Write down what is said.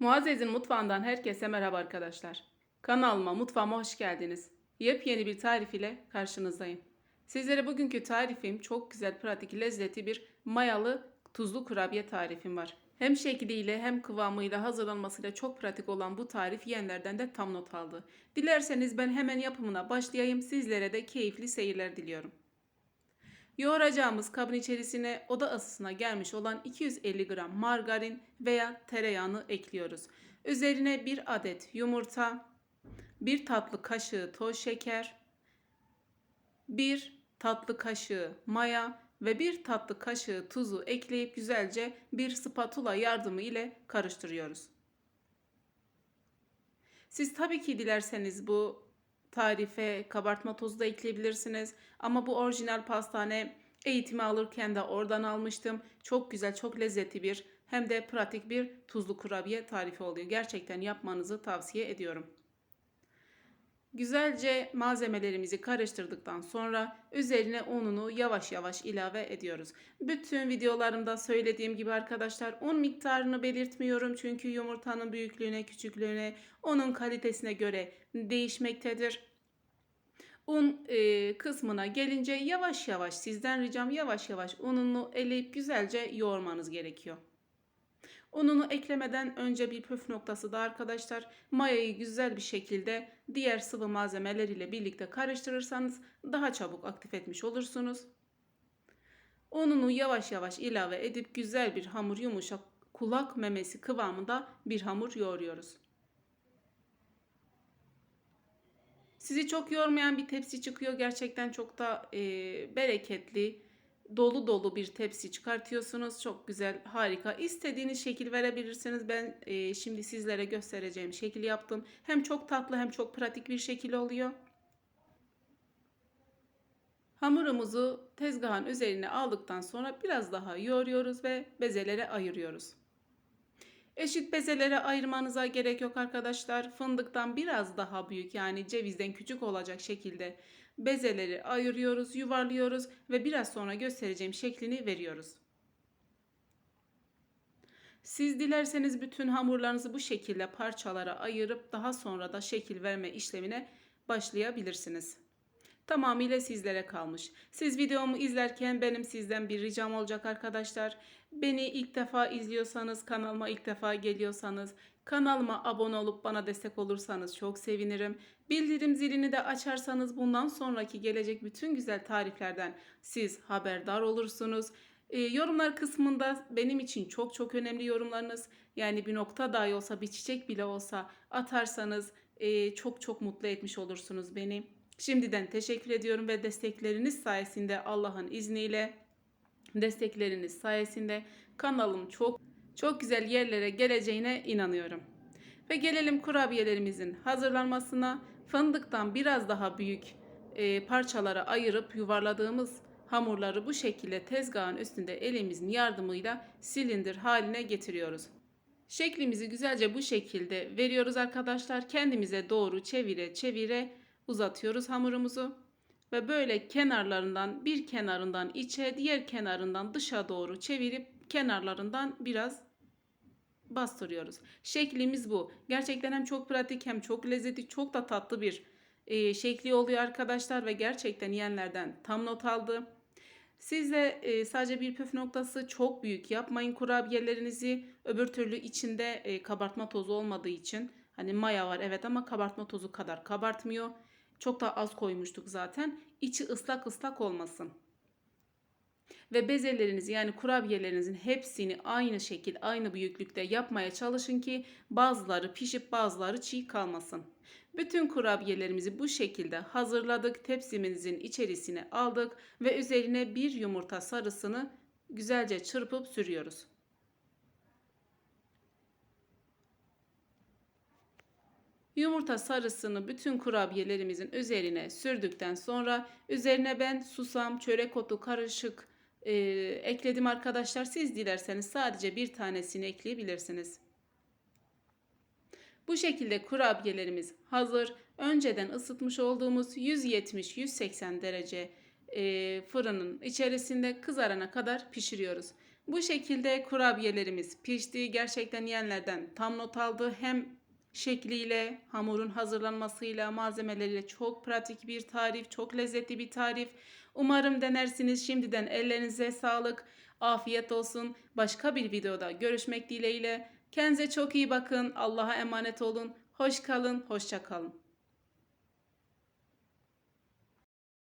Muazzez'in mutfağından herkese merhaba arkadaşlar. Kanalıma, mutfağıma hoş geldiniz. Yepyeni bir tarif ile karşınızdayım. Sizlere bugünkü tarifim çok güzel, pratik, lezzetli bir mayalı tuzlu kurabiye tarifim var. Hem şekliyle hem kıvamıyla hazırlanmasıyla çok pratik olan bu tarif yiyenlerden de tam not aldı. Dilerseniz ben hemen yapımına başlayayım. Sizlere de keyifli seyirler diliyorum. Yoğuracağımız kabın içerisine oda ısısına gelmiş olan 250 gram margarin veya tereyağını ekliyoruz. Üzerine bir adet yumurta, bir tatlı kaşığı toz şeker, bir tatlı kaşığı maya ve bir tatlı kaşığı tuzu ekleyip güzelce bir spatula yardımı ile karıştırıyoruz. Siz tabii ki dilerseniz bu tarife kabartma tozu da ekleyebilirsiniz. Ama bu orijinal pastane eğitimi alırken de oradan almıştım. Çok güzel, çok lezzetli bir hem de pratik bir tuzlu kurabiye tarifi oluyor. Gerçekten yapmanızı tavsiye ediyorum. Güzelce malzemelerimizi karıştırdıktan sonra üzerine ununu yavaş yavaş ilave ediyoruz. Bütün videolarımda söylediğim gibi arkadaşlar un miktarını belirtmiyorum çünkü yumurtanın büyüklüğüne, küçüklüğüne, onun kalitesine göre değişmektedir. Un e, kısmına gelince yavaş yavaş sizden ricam yavaş yavaş ununu eleyip güzelce yoğurmanız gerekiyor. Ununu eklemeden önce bir püf noktası da arkadaşlar mayayı güzel bir şekilde diğer sıvı malzemeler ile birlikte karıştırırsanız daha çabuk aktif etmiş olursunuz. Ununu yavaş yavaş ilave edip güzel bir hamur yumuşak kulak memesi kıvamında bir hamur yoğuruyoruz. Sizi çok yormayan bir tepsi çıkıyor. Gerçekten çok da e, bereketli, dolu dolu bir tepsi çıkartıyorsunuz. Çok güzel, harika. İstediğiniz şekil verebilirsiniz. Ben e, şimdi sizlere göstereceğim şekil yaptım. Hem çok tatlı hem çok pratik bir şekil oluyor. Hamurumuzu tezgahın üzerine aldıktan sonra biraz daha yoğuruyoruz ve bezelere ayırıyoruz. Eşit bezelere ayırmanıza gerek yok arkadaşlar. Fındıktan biraz daha büyük yani cevizden küçük olacak şekilde bezeleri ayırıyoruz, yuvarlıyoruz ve biraz sonra göstereceğim şeklini veriyoruz. Siz dilerseniz bütün hamurlarınızı bu şekilde parçalara ayırıp daha sonra da şekil verme işlemine başlayabilirsiniz. Tamamıyla sizlere kalmış. Siz videomu izlerken benim sizden bir ricam olacak arkadaşlar. Beni ilk defa izliyorsanız, kanalıma ilk defa geliyorsanız, kanalıma abone olup bana destek olursanız çok sevinirim. Bildirim zilini de açarsanız bundan sonraki gelecek bütün güzel tariflerden siz haberdar olursunuz. E, yorumlar kısmında benim için çok çok önemli yorumlarınız. Yani bir nokta dahi olsa bir çiçek bile olsa atarsanız e, çok çok mutlu etmiş olursunuz beni. Şimdiden teşekkür ediyorum ve destekleriniz sayesinde Allah'ın izniyle destekleriniz sayesinde kanalım çok çok güzel yerlere geleceğine inanıyorum. Ve gelelim kurabiyelerimizin hazırlanmasına. Fındıktan biraz daha büyük e, parçalara ayırıp yuvarladığımız hamurları bu şekilde tezgahın üstünde elimizin yardımıyla silindir haline getiriyoruz. Şeklimizi güzelce bu şekilde veriyoruz arkadaşlar. Kendimize doğru çevire çevire uzatıyoruz hamurumuzu ve böyle kenarlarından bir kenarından içe diğer kenarından dışa doğru çevirip kenarlarından biraz bastırıyoruz. Şeklimiz bu. Gerçekten hem çok pratik hem çok lezzetli çok da tatlı bir e, şekli oluyor arkadaşlar ve gerçekten yiyenlerden tam not aldı. Siz de e, sadece bir püf noktası çok büyük yapmayın kurabiyelerinizi. Öbür türlü içinde e, kabartma tozu olmadığı için hani maya var evet ama kabartma tozu kadar kabartmıyor. Çok da az koymuştuk zaten. İçi ıslak ıslak olmasın. Ve bezelerinizi yani kurabiyelerinizin hepsini aynı şekil, aynı büyüklükte yapmaya çalışın ki bazıları pişip bazıları çiğ kalmasın. Bütün kurabiyelerimizi bu şekilde hazırladık. Tepsimizin içerisine aldık ve üzerine bir yumurta sarısını güzelce çırpıp sürüyoruz. Yumurta sarısını bütün kurabiyelerimizin üzerine sürdükten sonra üzerine ben susam, çörek otu karışık e, ekledim arkadaşlar. Siz dilerseniz sadece bir tanesini ekleyebilirsiniz. Bu şekilde kurabiyelerimiz hazır. Önceden ısıtmış olduğumuz 170-180 derece e, fırının içerisinde kızarana kadar pişiriyoruz. Bu şekilde kurabiyelerimiz pişti. Gerçekten yiyenlerden tam not aldı. Hem şekliyle, hamurun hazırlanmasıyla, malzemeleriyle çok pratik bir tarif, çok lezzetli bir tarif. Umarım denersiniz. Şimdiden ellerinize sağlık. Afiyet olsun. Başka bir videoda görüşmek dileğiyle. Kendinize çok iyi bakın. Allah'a emanet olun. Hoş kalın, hoşça kalın.